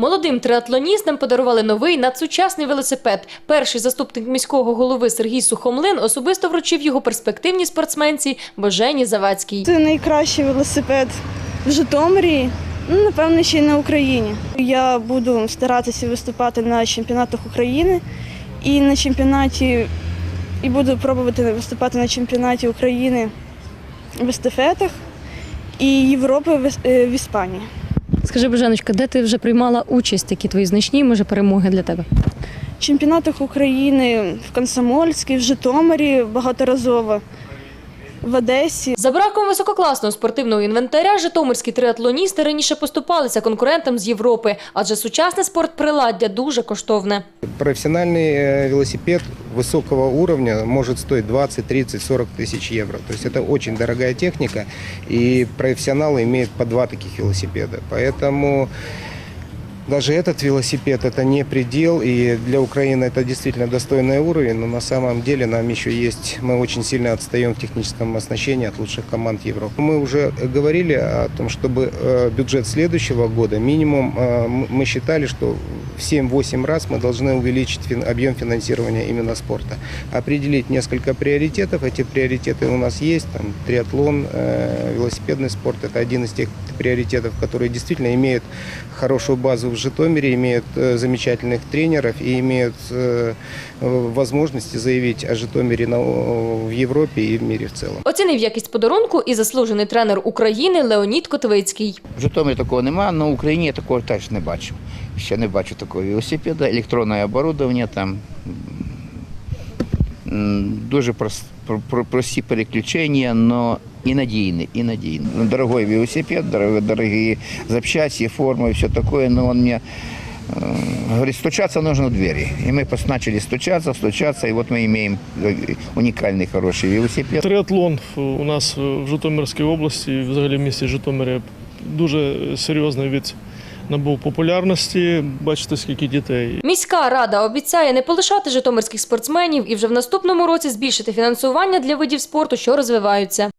Молодим триатлоністам подарували новий надсучасний велосипед. Перший заступник міського голови Сергій Сухомлин особисто вручив його перспективній спортсменці Божені Завадській. Це найкращий велосипед в Житомирі, ну, напевно, ще й на Україні. Я буду старатися виступати на чемпіонатах України і на чемпіонаті, і буду пробувати виступати на чемпіонаті України в естафетах і Європи в, е, Іспанії. Скажи, Боженочка, де ти вже приймала участь? Які твої значні може перемоги для тебе? В чемпіонатах України в Комсомольській, в Житомирі багаторазово, в Одесі. За браком висококласного спортивного інвентаря житомирські триатлоністи раніше поступалися конкурентам з Європи, адже сучасне спортприладдя дуже коштовне. Профессиональный э, велосипед высокого уровня может стоить 20, 30, 40 тысяч евро. То есть это очень дорогая техника, и профессионалы имеют по два таких велосипеда. Поэтому даже этот велосипед это не предел, и для Украины это действительно достойный уровень, но на самом деле нам еще есть, мы очень сильно отстаем в техническом оснащении от лучших команд Европы. Мы уже говорили о том, чтобы э, бюджет следующего года, минимум э, мы считали, что в 7-8 раз мы должны увеличить объем финансирования именно спорта. Определить несколько приоритетов, эти приоритеты у нас есть, там, триатлон, э, велосипедный спорт, это один из тех приоритетов, которые действительно имеют хорошую базу в Житомире, имеют э, замечательных тренеров и имеют э, э, возможности заявить о Житомире на- в Европе и в мире в целом. Оцінив якість подарунку і заслужений тренер України Леонід Котвицький. В Житомирі такого немає, але в Україні я такого теж не бачив. Ще не бачу такого велосипеда, електронне оборудовання там. м, Дуже прос- про- про- прості переключення, але і надійні, і надійні. Ну, Дорогой велосипед, дорогие, дорогие запчасти, форма и все такое, но он мне э, говорит, стучаться нужно в двери. И мы пос- начали стучаться, стучаться, и вот мы имеем э, уникальный хороший велосипед. Триатлон у нас в Житомирській області, і взагалі в місті Житомирі, дуже серйозний від набув популярності. Бачите, скільки дітей. Міська рада обіцяє не полишати житомирських спортсменів і вже в наступному році збільшити фінансування для видів спорту, що розвиваються.